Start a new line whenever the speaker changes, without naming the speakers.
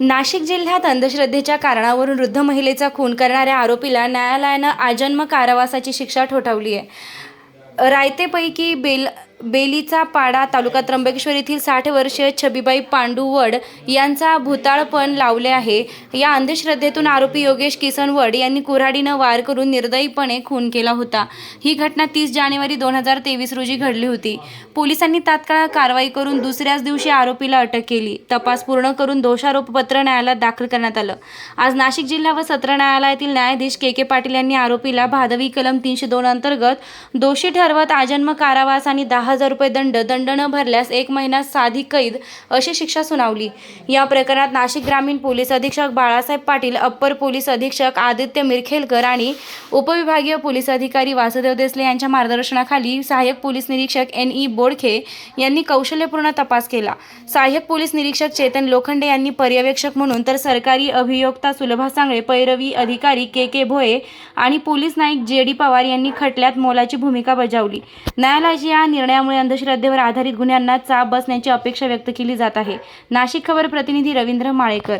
नाशिक जिल्ह्यात अंधश्रद्धेच्या कारणावरून वृद्ध महिलेचा खून करणाऱ्या आरोपीला न्यायालयानं आजन्म कारावासाची शिक्षा ठोठावली आहे. रायतेपैकी बेल बेलीचा पाडा तालुका त्र्यंबकेश्वर येथील साठ वर्षीय छबीबाई पांडूवड यांचा भूताळपण लावले आहे. या अंधश्रद्धेतून आरोपी योगेश किसन वड यांनी कुऱ्हाडीनं वार करून निर्दयीपणे खून केला होता. ही घटना तीस जानेवारी दोन हजार तेवीस रोजी घडली होती. पोलिसांनी तात्काळ कारवाई करून दुसऱ्याच दिवशी आरोपीला अटक केली. तपास पूर्ण करून दोषारोपपत्र न्यायालयात दाखल करण्यात आलं. आज नाशिक जिल्हा व सत्र न्यायालयातील न्यायाधीश के के पाटील यांनी आरोपीला भादवी कलम तीनशे दोन अंतर्गत दोषी ठरवत आजन्म कारावास आणि दहा हजार रुपये दंड दंड न भरल्यास एक महिना साधी कैद अशी शिक्षा सुनावली. या प्रकरणात नाशिक ग्रामीण पोलीस अधीक्षक बाळासाहेब पाटील अप्पर पोलीस अधीक्षक आदित्य मिरखेलकर आणि उपविभागीय पोलीस अधिकारी वासुदेव देसले यांच्या मार्गदर्शनाखाली सहाय्यक पोलीस निरीक्षक एन ई बोडखे यांनी कौशल्यपूर्ण तपास केला. सहाय्यक पोलीस निरीक्षक चेतन लोखंडे यांनी पर्यवेक्षक म्हणून तर सरकारी अभियोक्ता सुलभा सांगळे पैरवी अधिकारी के के भोये आणि पोलीस नाईक जे डी पवार यांनी खटल्यात मोलाची भूमिका बजावली. न्यायालयाच्या या निर्णयामुळे अंधश्रद्धेवर आधारित गुन्ह्यांना चाप बसण्याची अपेक्षा व्यक्त केली जात आहे. नाशिक खबर प्रतिनिधी रवींद्र माळेकर.